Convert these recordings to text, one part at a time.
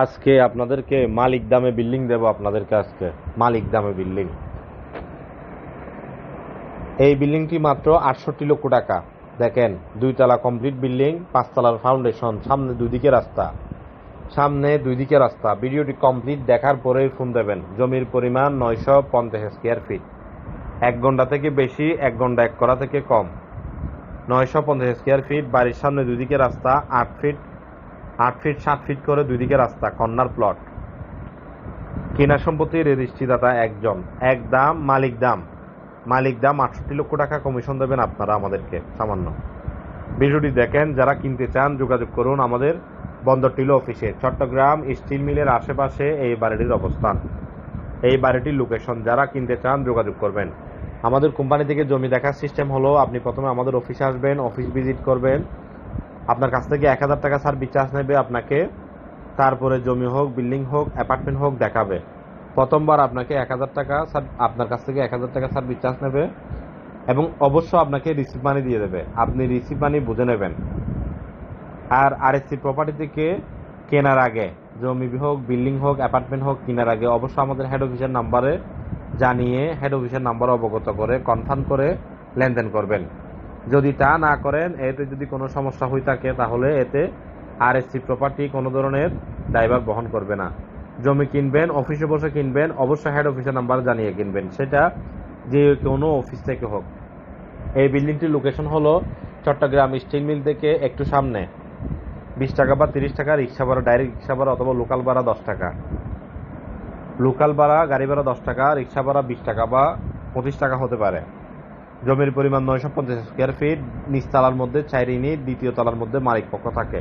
আজকে আপনাদেরকে মালিক দামে বিল্ডিং দেব আপনাদেরকে আজকে। মালিক দামে বিল্ডিং। এই বিল্ডিংটি মাত্র আটষট্টি লক্ষ টাকা। দেখেন দুই তলা কমপ্লিট বিল্ডিং, পাঁচতলার ফাউন্ডেশন, সামনে দুই দিকে রাস্তা। সামনে দুই দিকে রাস্তা। ভিডিওটি কমপ্লিট দেখার পরেই ফোন দেবেন। জমির পরিমাণ নয়শো পঞ্চাশ স্কোয়ার ফিট এক ঘণ্টা থেকে বেশি, এক ঘণ্টা এক করা থেকে কম। নয়শো পঞ্চাশ স্কোয়ার ফিট বাড়ির সামনে দুই দিকে রাস্তা, আট ফিট আট ফিট সাত ফিট করে দুই দিকে রাস্তা কর্নার প্লট কেনা সম্পত্তির রেজিস্ট্রিদাতা একজন। এক দাম, মালিক দাম। মালিক দাম আটষট্টি লক্ষ টাকা কমিশন দেবেন আপনারা আমাদেরকে, সামান্য। ভিডিওটি দেখেন, যারা কিনতে চান, যোগাযোগ করুন আমাদের বন্দর টিলো অফিসে, চট্টগ্রাম স্টিল মিলের আশেপাশে এই বাড়িটির অবস্থান। এই বাড়িটির লোকেশন যারা কিনতে চান, যোগাযোগ করবেন। আমাদের কোম্পানি থেকে জমি দেখার সিস্টেম হলো, আপনি প্রথমে আমাদের অফিসে আসবেন অফিস ভিজিট করবেন। আপনার কাছ থেকে এক হাজার টাকা সার্ভিস চার্জ নেবে, আপনাকে তারপরে জমি হোক, বিল্ডিং হোক, অ্যাপার্টমেন্ট হোক, দেখাবে। প্রথমবার আপনাকে এক হাজার টাকা সার- আপনার কাছ থেকে এক হাজার টাকা সার্ভিস চার্জ নেবে এবং অবশ্য আপনাকে রিসিভ মানি দিয়ে দেবে। আপনি রিসিভ মানি বুঝে নেবেন। আর আরএসসি প্রপার্টি থেকে কেনার আগে, জমি হোক, বিল্ডিং হোক, অ্যাপার্টমেন্ট হোক, কেনার আগে অবশ্য আমাদের হেড অফিসের নাম্বারে জানিয়ে হেড অফিসের নাম্বার অবগত করে কনফার্ম করে লেনদেন করবেন। যদি তা না করেন, এতে যদি কোনো সমস্যা হয়ে থাকে, তাহলে এতে আরএসসি প্রপার্টি কোনো ধরনের ড্রাইভার বহন করবে না। জমি কিনবেন, অফিসে বসে কিনবেন, অবশ্যই হেড অফিসের নাম্বার জানিয়ে কিনবেন। সেটা যে কোনো অফিস থেকে হোক। এই বিল্ডিংটির লোকেশন হলো চট্টগ্রাম স্টিল মিল থেকে একটু সামনে। বিশ টাকা বা তিরিশ টাকা, রিক্সা ভাড়া ডাইরেক্ট রিক্সা ভাড়া অথবা লোকাল ভাড়া দশ টাকা। লোকাল ভাড়া, গাড়ি ভাড়া দশ টাকা, রিক্সা ভাড়া বিশ টাকা বা পঁচিশ টাকা হতে পারে। জমির পরিমাণ নয়শো পঞ্চাশ স্কোয়ার ফিট নিচতলার মধ্যে চার ইউনিট দ্বিতীয় তলার মধ্যে মালিক পক্ষ থাকে।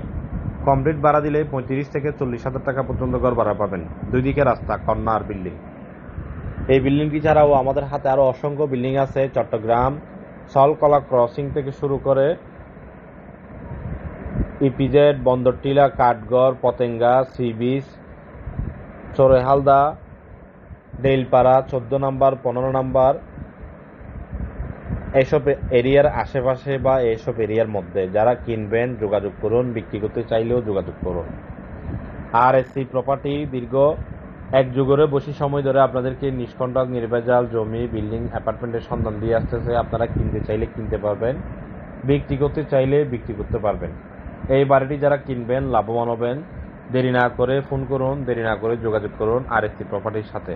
কমপ্লিট ভাড়া দিলে পঁয়ত্রিশ থেকে চল্লিশ হাজার টাকা পর্যন্ত ঘর ভাড়া পাবেন। দুই দিকে রাস্তা কর্নার বিল্ডিং। এই বিল্ডিংটি ছাড়াও আমাদের হাতে আরও অসংখ্য বিল্ডিং আছে, চট্টগ্রাম সলকলা ক্রসিং থেকে শুরু করে EPZ Bandartila Kathgarh, Patenga, sea beach চোরেহালদা ডেইলপাড়া চোদ্দ নাম্বার, পনেরো নাম্বার এসব এরিয়ার আশেপাশে বা এইসব এরিয়ার মধ্যে যারা কিনবেন, যোগাযোগ করুন, বিক্রি করতে চাইলেও যোগাযোগ করুন। আর এসি প্রপার্টি দীর্ঘ এক যুগরে বসি সময় ধরে আপনাদেরকে নিষ্কণ্টক, নির্ভেজাল জমি, বিল্ডিং, অ্যাপার্টমেন্টের সন্ধান দিয়ে আসতেছে। আপনারা কিনতে চাইলে কিনতে পারবেন, বিক্রি করতে চাইলে বিক্রি করতে পারবেন। এই বাড়িটি যারা কিনবেন, লাভবান হবেন, দেরি না করে ফোন করুন, দেরি না করে যোগাযোগ করুন আর এসি প্রপার্টির সাথে।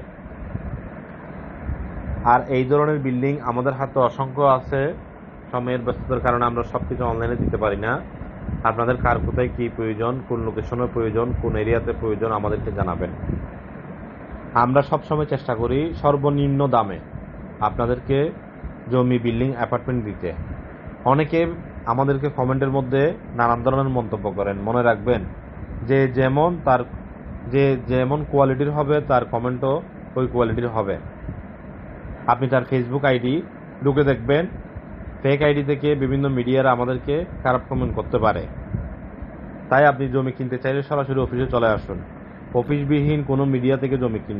আর এই ধরনের বিল্ডিং আমাদের হাতে অসংখ্য আছে। সময়ের ব্যস্ততার কারণে আমরা সব কিছু অনলাইনে দিতে পারি না। আপনাদের কার কোথায় কী প্রয়োজন, কোন লোকেশনের প্রয়োজন, কোন এরিয়াতে প্রয়োজন আমাদেরকে জানাবেন। আমরা সবসময় চেষ্টা করি সর্বনিম্ন দামে আপনাদেরকে জমি বিল্ডিং অ্যাপার্টমেন্ট দিতে। অনেকে আমাদেরকে কমেন্টের মধ্যে নানান ধরনের মন্তব্য করেন। মনে রাখবেন, যে যেমন তার, যে যেমন কোয়ালিটির হবে, তার কমেন্টও ওই কোয়ালিটির হবে। আপনি তার ফেসবুক আইডি ঢুকে দেখবেন। ফেক আইডি থেকে বিভিন্ন মিডিয়ারা আমাদেরকে খারাপ কমেন্ট করতে পারে। তাই আপনি জমি কিনতে চাইলে সরাসরি অফিসে চলে আসুন। অফিসবিহীন কোনো মিডিয়া থেকে জমি কিনবেন